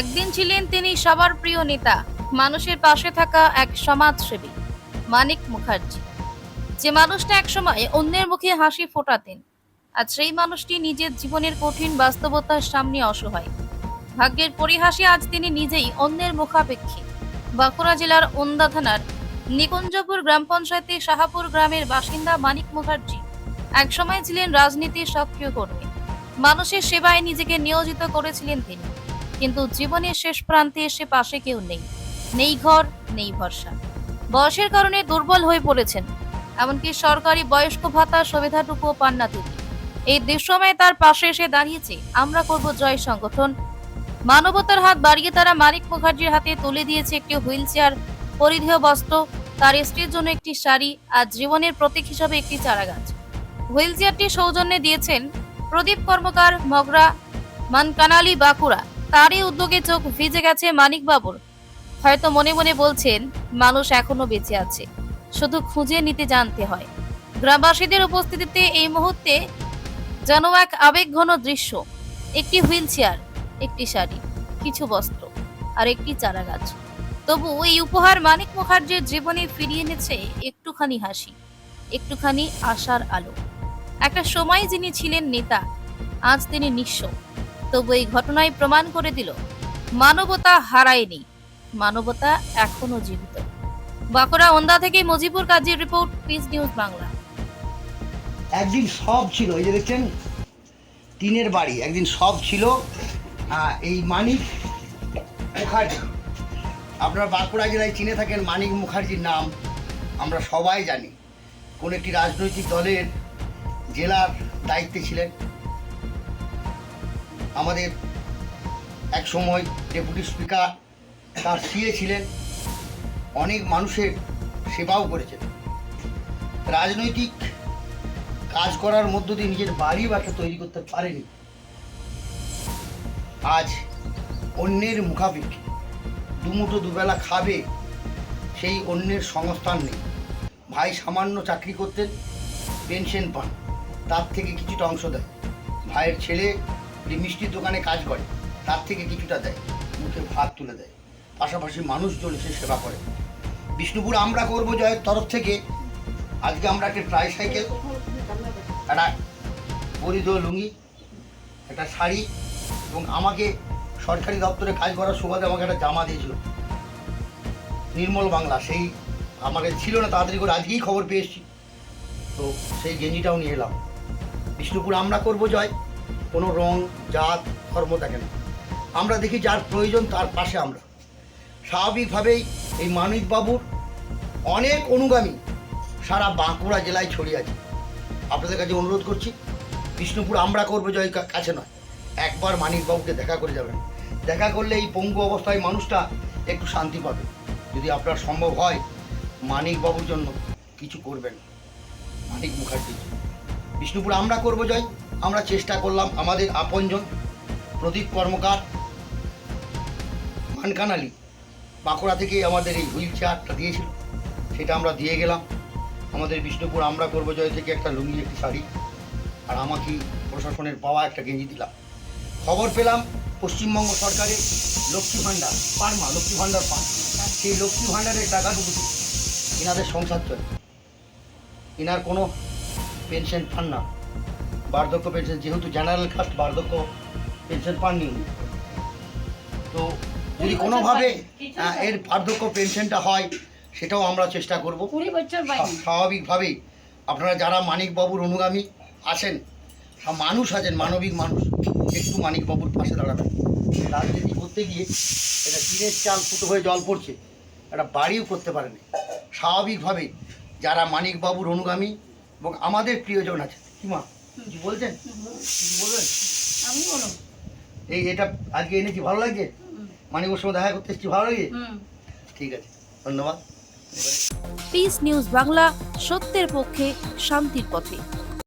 একদিন ছিলেন তিনি সবার প্রিয় নেতা, মানুষের পাশে থাকা এক সমাজসেবী, মানিক মুখার্জি। যে মানুষটা একসময় অন্যের মুখে হাসি ফোটাতেন, আর সেই মানুষটি নিজের জীবনের কঠিন বাস্তবতার সামনে অসহায়। ভাগ্যের পরিহাসে আজ তিনি নিজেই অন্যের মুখাপেক্ষী। বাঁকুড়া জেলার ওন্দা থানার নিকুঞ্জপুর গ্রাম পঞ্চায়েতের শাহাপুর গ্রামের বাসিন্দা মানিক মুখার্জি একসময় ছিলেন রাজনীতির সক্রিয় কর্মী। মানুষের সেবায় নিজেকে নিয়োজিত করেছিলেন তিনি। কিন্তু জীবনের শেষ প্রান্তে এসে পাশে কেউ নেই। নেই ঘর, নেই ভরসা। বয়সের কারণে দুর্বল হয়ে পড়েছেন। এমনকি সরকারি বয়স্ক ভাতা সুবিধাটুকুও পান না তিনি। এই দুঃসময়ে তার পাশে এসে দাঁড়িয়েছে, আমরা করব জয় সংগঠন। মানবতার হাত বাড়িয়ে তারা মানিক মুখার্জির হাতে তুলে দিয়েছে একটি হুইল চেয়ার পরিধেয় বস্ত্র, তার স্ত্রীর জন্য একটি শাড়ি আর জীবনের প্রতীক হিসাবে একটি চারাগাছ। হুইল চেয়ারটি সৌজন্যে দিয়েছেন প্রদীপ কর্মকার, মগরা, মানকানালি বাঁকুড়া। তারই উদ্যোগে চোখ ভিজে গেছে মানিক বাবুর হয়তো মনে মনে বলছেন, মানুষ এখনও বেঁচে আছে। শুধু খুঁজে নিতে জানতে হয়। গ্রামবাসীদের উপস্থিতিতে এই মুহূর্তে যেন এক আবেগঘন দৃশ্য। একটি হুইল চেয়ার একটি শাড়ি, কিছু বস্ত্র, আর একটি চারাগাছ। তবু এই উপহার মানিক মুখার্জির জীবনে ফিরিয়ে এনেছে একটুখানি হাসি, একটুখানি আশার আলো। একটা সময় যিনি ছিলেন নেতা, আজ তিনি নিঃস্ব। তবু এই ঘটনায় প্রমাণ করে দিল, মানবতা হারায়নি। মানবতা এখনও জীবিত। বাঁকুড়া ওন্দা থেকে মজিবুর কাজীর রিপোর্ট, পিস নিউজ বাংলা। একদিন সব ছিল, এই যে দেখছেন, টিনের বাড়ি, একদিন সব ছিল। এই মানিক মুখার্জি, আপনারা বাঁকুড়া জেলায় চিনে থাকেন মানিক মুখার্জির নাম, আমরা সবাই জানি। কোন একটি রাজনৈতিক দলের জেলার দায়িত্বে ছিলেন। আমাদের এক সময় ডেপুটি স্পিকার তার সিএ ছিলেন। অনেক মানুষের সেবাও করেছেন। রাজনৈতিক কাজ করার মধ্য দিয়ে নিজের বাড়ি একটা তৈরি করতে পারেনি। আজ অন্যের মুখাপেক্ষি দুমুঠো দুবেলা খাবে সেই অন্যের সংস্থান নেই। ভাই সামান্য চাকরি করতেন, পেনশন পান, তার থেকে কিছুটা অংশ দেয় ভাইয়ের ছেলে যে মিষ্টির দোকানে কাজ করে, তার থেকে কিছুটা দেয়, মুখে ভাত তুলে দেয়। পাশাপাশি মানুষজন এসে সেবা করে। বিষ্ণুপুর আমরা করব জয়ের তরফ থেকে। আজকে আমরা একটা ট্রাই সাইকেল, একটা পরিধেয় লুঙ্গি, একটা শাড়ি এবং আমাকে সরকারি দপ্তরে কাজ করার সুবাদে আমাকে একটা জামা দিয়েছিল। নির্মল বাংলা, সেই আমাকে ছিল না, তাড়াতাড়ি করে আজকেই খবর পেয়েছি তো সেই গেঞ্জিটাও নিয়ে এলাম। বিষ্ণুপুর আমরা করব জয়। কোনো রং, জাত, ধর্ম থাকে না। আমরা দেখি যার প্রয়োজন তার পাশে আমরা। স্বাভাবিকভাবেই এই মানিকবাবুর অনেক অনুগামী সারা বাঁকুড়া জেলায় ছড়িয়ে আছে। আপনাদের কাছে অনুরোধ করছি, বিষ্ণুপুর আমরা করব জয় কাছে নয়। একবার মানিকবাবুকে দেখা করে যাবেন। দেখা করলে এই পঙ্গু অবস্থায় মানুষটা একটু শান্তি পাবে। যদি আপনার সম্ভব হয়, মানিকবাবুর জন্য কিছু করবেন। মানিক মুখার্জি বিষ্ণুপুর আমরা করব জয়। আমরা চেষ্টা করলাম আমাদের আপনজন, প্রদীপ কর্মকার মানকানালি বাঁকুড়া থেকে আমাদের এই হুইল চেয়ারটা দিয়েছিল। সেটা আমরা দিয়ে গেলাম। আমাদের বিষ্ণুপুর আমরা করব জয় থেকে একটা লুঙ্গি, একটি শাড়ি, আর আমাকে প্রশাসনের পাওয়া একটা গেঞ্জি দিলাম। খবর পেলাম পশ্চিমবঙ্গ সরকারের লক্ষ্মী ভাণ্ডার, পারমা, লক্ষ্মী ভাণ্ডার পান। সেই লক্ষ্মী ভাণ্ডারের টাকাটুকু এনাদের সংসার চলে। এনার কোনো পেনশন পান না। বার্ধক্য পেনশন যেহেতু জেনারেল কাস্ট বার্ধক্য পেনশন পাননি তো যদি কোনোভাবে এর বার্ধক্য পেনশনটা হয় সেটাও আমরা চেষ্টা করব। স্বাভাবিকভাবেই। আপনারা যারা মানিকবাবুর অনুগামী আছেন মানুষ আছেন মানবিক মানুষ একটু মানিকবাবুর পাশে দাঁড়াবেন। রাজনীতি করতে গিয়ে এটা টিনের চাল ফুটো হয়ে জল পড়ছে একটা বাড়িও করতে পারেনি। স্বাভাবিকভাবেই যারা মানিকবাবুর অনুগামী এবং আমাদের প্রিয়জন আছে কি মা? কিছু বলছেন। বলবেন। আমি বলো এই এটা আজকে এনেছি ভালো লাগছে ওর সঙ্গে দেখা করতে এসেছি ভালো লাগে? ঠিক আছে ধন্যবাদ। পিস নিউজ বাংলা সত্যের পক্ষে শান্তির পথে।